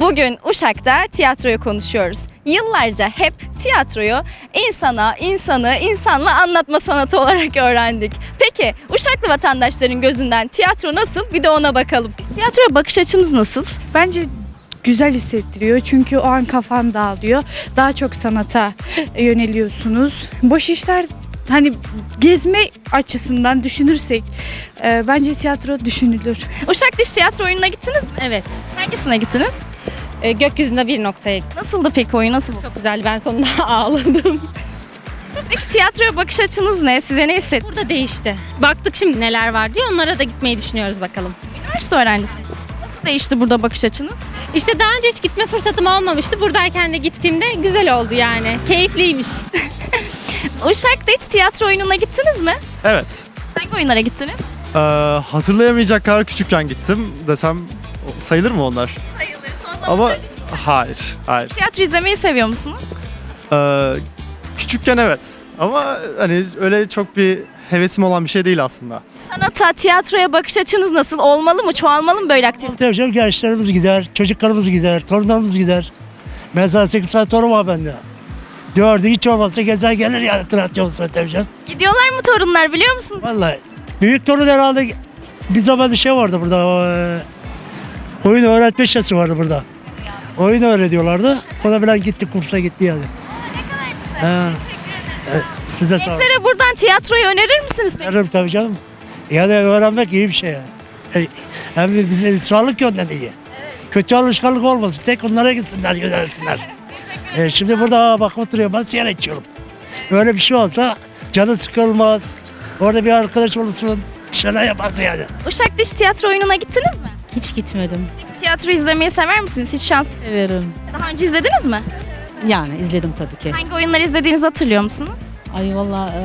Bugün Uşak'ta tiyatroyu konuşuyoruz. Yıllarca hep tiyatroyu insana, insanı insanla anlatma sanatı olarak öğrendik. Peki Uşaklı vatandaşların gözünden tiyatro nasıl? Bir de ona bakalım. Tiyatroya bakış açınız nasıl? Bence güzel hissettiriyor çünkü o an kafan dağılıyor. Daha çok sanata yöneliyorsunuz. Boş işler hani gezme açısından düşünürsek e, bence tiyatro düşünülür. Uşak'ta hiç tiyatro oyununa gittiniz mi? Evet. Hangisine gittiniz? E, gökyüzünde bir noktaya Nasıldı peki oyun? Nasıl buldun? Çok güzel. Ben sonunda ağladım. Peki tiyatroya bakış açınız ne? Size ne hissetti? Burada değişti. Baktık şimdi neler var diye onlara da gitmeyi düşünüyoruz bakalım. Üniversite öğrencisiniz. Nasıl değişti burada bakış açınız? İşte daha önce hiç gitme fırsatım olmamıştı. Buradayken de gittiğimde güzel oldu yani. Keyifliymiş. Uşak'ta hiç tiyatro oyununa gittiniz mi? Evet. Hangi oyunlara gittiniz? Ee, hatırlayamayacak kadar küçükken gittim desem sayılır mı onlar? Sayılır. Ama hayır, hayır. Tiyatro izlemeyi seviyor musunuz? Ee, küçükken evet. Ama hani öyle çok bir hevesim olan bir şey değil aslında. Sanata, tiyatroya bakış açınız nasıl? Olmalı mı, çoğalmalı mı böyle aktivite? Tabii canım gençlerimiz gider, çocuklarımız gider, torunlarımız gider. Ben zaten 8 saat torun var bende. Dördü hiç olmazsa gezer gelir yani tiyatro olsa tabii canım. Gidiyorlar mı torunlar biliyor musunuz? Vallahi. Büyük torun herhalde bir zaman şey vardı burada. eee, oyun öğretme şası vardı burada. Oyun öğretiyorlardı. Ona bilen gitti kursa gitti yani. Ha. Evet, Size sağ olun. Gençlere buradan tiyatroyu önerir misiniz peki? Veririm tabii canım. Yani öğrenmek iyi bir şey yani. E, Hem bize sağlık yönden iyi. Kötü alışkanlık olmasın. Tek onlara gitsinler, yönelsinler. E, şimdi burada aa, bak oturuyor ben sigara içiyorum. Öyle bir şey olsa canı sıkılmaz. Orada bir arkadaş olursun. Bir şeyler yaparsın yani. Uşak'ta hiç tiyatro oyununa gittiniz mi? Hiç gitmedim. Tiyatro izlemeyi sever misiniz? Hiç şans. Severim. Daha önce izlediniz mi? Yani izledim tabii ki. Hangi oyunları izlediğinizi hatırlıyor musunuz? Ay valla e,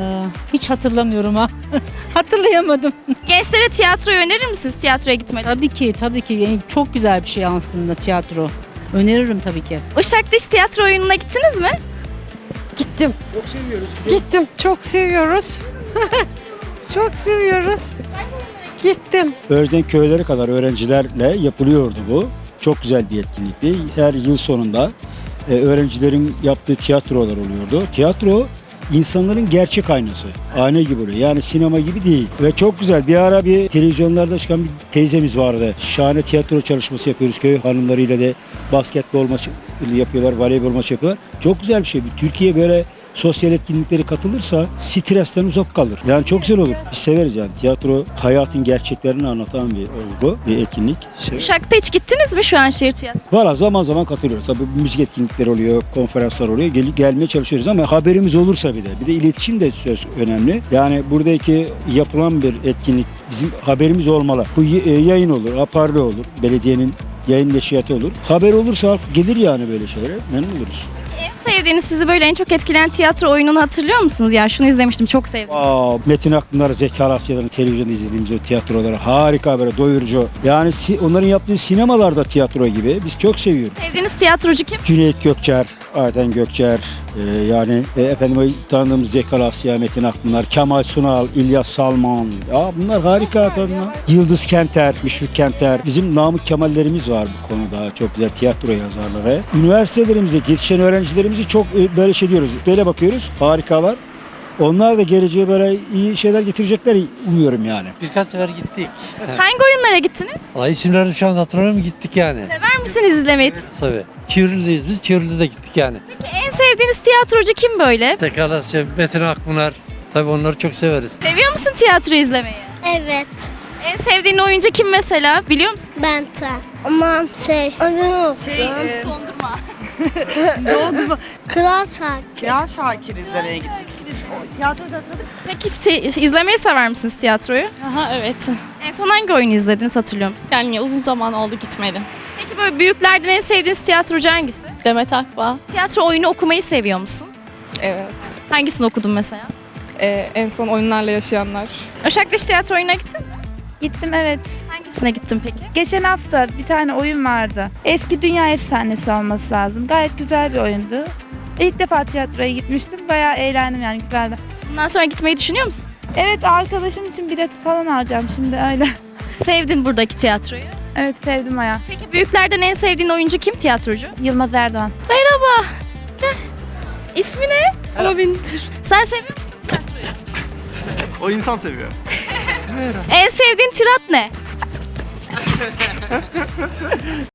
hiç hatırlamıyorum ha. Hatırlayamadım. Gençlere tiyatroyu önerir misiniz? Tiyatroya gitmeli. Tabii ki tabii ki Yani çok güzel bir şey aslında tiyatro. Öneririm tabii ki. Uşak'ta hiç tiyatro oyununa gittiniz mi? Gittim. Çok seviyoruz. Gittim. Çok seviyoruz. Çok seviyoruz. Gittim. Özden köyleri kadar öğrencilerle yapılıyordu bu. Çok güzel bir etkinlikti. Her yıl sonunda e, öğrencilerin yaptığı tiyatrolar oluyordu. Tiyatro insanların gerçek aynası. Ayna gibi oluyor. Yani sinema gibi değil. Ve çok güzel. Bir ara bir televizyonlarda çıkan bir teyzemiz vardı. Şahane tiyatro çalışması yapıyoruz. Köy hanımlarıyla da basketbol maçı yapıyorlar, voleybol maçı yapıyorlar. Çok güzel bir şey. Türkiye böyle sosyal etkinlikleri katılırsa stresten uzak kalır. Yani çok güzel olur. Biz severiz yani. Tiyatro hayatın gerçeklerini anlatan bir olgu, bir etkinlik. Severiz. Uşak'ta hiç gittiniz mi şu an şehir tiyatrosu? Valla zaman zaman katılıyoruz. Tabii müzik etkinlikleri oluyor, konferanslar oluyor. Gel, gelmeye çalışıyoruz ama haberimiz olursa bir de. Bir de iletişim de söz önemli. Yani buradaki yapılan bir etkinlik bizim haberimiz olmalı. Bu e, yayın olur, aparlı olur, belediyenin yayın neşriyatı olur. Haber olursa gelir yani böyle şeylere. Memnun oluruz. En sevdiğiniz sizi böyle en çok etkileyen tiyatro oyununu hatırlıyor musunuz? Ya şunu izlemiştim çok sevdim. Aa, Metin Akpınar, Zeki Alasya'dan televizyonda izlediğimiz o tiyatroları harika böyle doyurucu. Yani si- onların yaptığı sinemalarda tiyatro gibi. Biz çok seviyoruz. Sevdiğiniz tiyatrocu kim? Cüneyt Gökçer, Ayten Gökçer, e, yani e, efendim tanıdığımız Zeki Alasya, Metin Akpınar, Kemal Sunal, İlyas Salman. Ya bunlar harika tanınan. Yıldız Kenter, Müşfik Kenter. Bizim Namık Kemallerimiz var bu konuda. Çok güzel tiyatro yazarları. Üniversitelerimize yetişen öğrencilerimizi çok e, böyle şey diyoruz. Böyle bakıyoruz. Harikalar. Onlar da geleceğe böyle iyi şeyler getirecekler umuyorum yani. Birkaç sefer gittik. Hangi oyunlara gittiniz? Valla isimlerini şu an hatırlamıyorum gittik yani. Sever misiniz izlemeyi? Tabii. Çivril'deyiz biz. Çivril'de de gittik yani. En sevdiğiniz tiyatrocu kim böyle? Tekrarlar şey, Metin Akpınar. Tabii onları çok severiz. Seviyor musun tiyatro izlemeyi? Evet, En sevdiğin oyuncu kim mesela? Biliyor musun? Bente. Aman şey, adını unuttum. Dondurma. Doğdu Kral Şarkı. Kral Şakir izlemeye gittik. Peki se- izlemeyi sever misiniz tiyatroyu? Aha evet. En son hangi oyunu izlediniz hatırlıyor musunuz? Yani uzun zaman oldu gitmedim. Peki böyle büyüklerden en sevdiğiniz tiyatrocu hangisi? Demet Akbağ. Tiyatro oyunu okumayı seviyor musun? Evet. Hangisini okudun mesela? Ee, en son oyunlarla yaşayanlar. Hiç tiyatro oyununa gittin mi? Gittim evet. Hangisine gittin peki? Geçen hafta bir tane oyun vardı. Eski Dünya Efsanesi olması lazım. Gayet güzel bir oyundu. İlk defa tiyatroya gitmiştim. Bayağı eğlendim yani güzeldi. Bundan sonra gitmeyi düşünüyor musun? Evet arkadaşım için bilet falan alacağım şimdi öyle. Sevdin buradaki tiyatroyu. Evet sevdim bayağı. Peki Büyüklerden en sevdiğin oyuncu kim tiyatrocu? Yılmaz Erdoğan. Merhaba. Gel. İsmi ne? Ama Sen seviyor musun tiyatroyu? O insan seviyor. En sevdiğin tirat ne?